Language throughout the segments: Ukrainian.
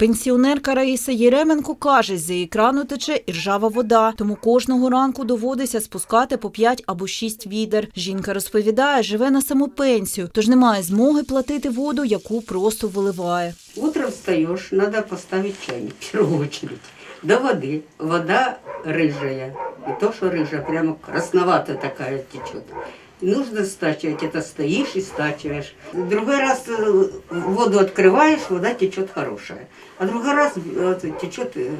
Пенсіонерка Раїса Єременко каже, з її крану тече і ржава вода, тому кожного ранку доводиться спускати по 5 або 6 відер. Жінка розповідає, живе на самопенсію, тож не має змоги платити воду, яку просто виливає. Утром встаешь, надо поставить чайник в первую очередь. До воды. Вода рыжая. И то, что рыжая, прямо красноватая такая течет. И нужно стачивать. Это стоишь и стачиваешь. Другой раз э, воду открываешь, вода течет хорошая. А другой раз э, течет э,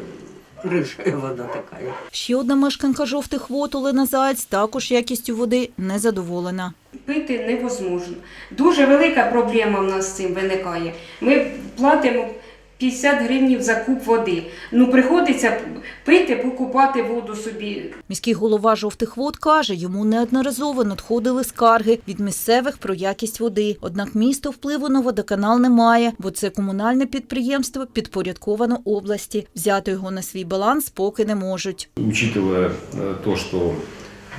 рыжая вода такая. Ще одна мешканка жовтих вод Олена Заєць також якістю води не задоволена. Пити невозможно. Дуже велика проблема в нас з цим виникає. Ми платимо 50 гривнів за куб води. Ну, приходиться пити, покупати воду собі. Міський голова жовтих вод каже, йому неодноразово надходили скарги від місцевих про якість води. Однак місто впливу на водоканал не має, бо це комунальне підприємство підпорядковано області. Взяти його на свій баланс поки не можуть. Учитывая э, то, что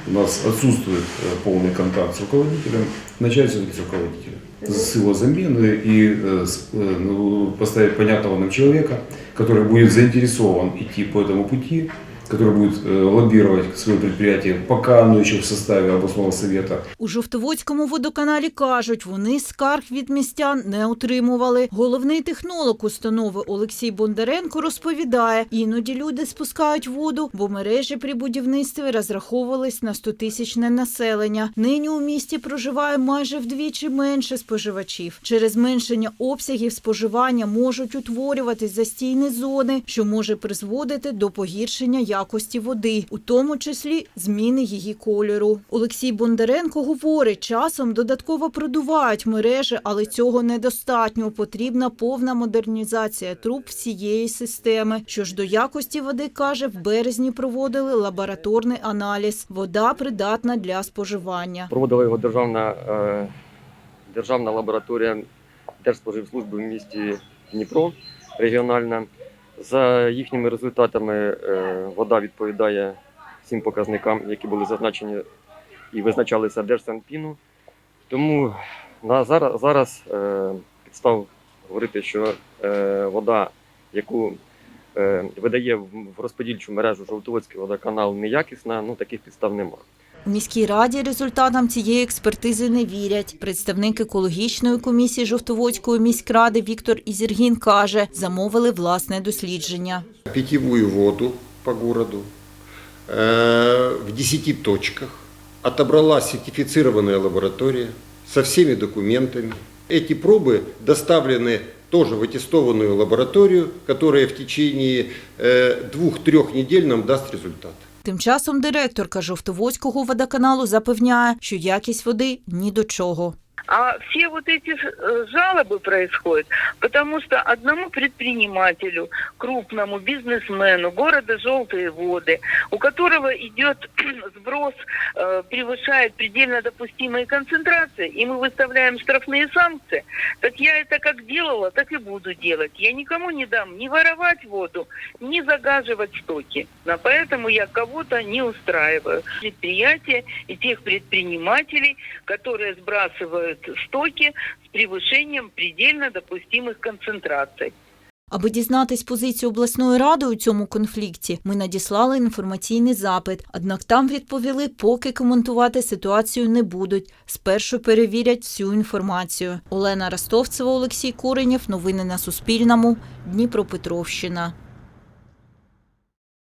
у нас отсутствует э, полный контакт с руководителем, начать все-таки с руководителя. С его замены и э, э, ну, поставить понятного нам человека, который будет заинтересован идти по этому пути, который будет э, лоббировать свое предприятие, пока оно еще в составе областного совета, У Жовтоводському водоканалі кажуть, вони скарг від містян не отримували. Головний технолог установи Олексій Бондаренко розповідає, іноді люди спускають воду, бо мережі при будівництві розраховувались на 100-тисячне населення. Нині у місті проживає майже вдвічі менше споживачів. Через зменшення обсягів споживання можуть утворюватись застійні зони, що може призводити до погіршення якості води, у тому числі зміни її кольору. Олексій Бондаренко говорить, часом додатково продувають мережі, але цього недостатньо. Потрібна повна модернізація труб всієї системи. Що ж до якості води каже, в березні проводили лабораторний аналіз. Вода придатна для споживання. Проводила його державна, е, державна лабораторія Держспоживслужби в місті Дніпро регіональна. За їхніми результатами е, вода відповідає всім показникам, які були зазначені і визначалися Держсанпіну. Тому на зараз, зараз е, підстав говорити, що е, вода, яку видає в розподільчу мережу Жовтоводський водоканал, неякісна, ну таких підстав немає. У міській раді результатам цієї експертизи не вірять. Представник екологічної комісії Жовтоводської міськради Віктор Ізіргін каже, замовили власне дослідження. питьевую воду по городу э, в 10 точках. Отобрала сертифицированная лаборатория со всеми документами. Эти пробы доставлены тоже в аттестованную лабораторию, которая в течение э, двух-трех недель нам даст результат. Тим часом директорка Жовтоводського водоканалу запевняє, що якість води ні до чого. А все вот эти э, жалобы происходят, потому что одному предпринимателю, крупному бизнесмену города Желтые воды, у которого идет сброс, э, превышает предельно допустимые концентрации, и мы выставляем штрафные санкции, так я это как делала, так и буду делать. Я никому не дам ни воровать воду, ни загаживать стоки. Но поэтому я кого-то не устраиваю. Предприятия и тех предпринимателей, которые сбрасывают стоки с превышением предельно допустимых концентраций. Аби дізнатись позицію обласної ради у цьому конфлікті, ми надіслали інформаційний запит. Однак там відповіли, поки коментувати ситуацію не будуть. Спершу перевірять всю інформацію. Олена Ростовцева, Олексій Коренєв. Новини на Суспільному. Дніпропетровщина.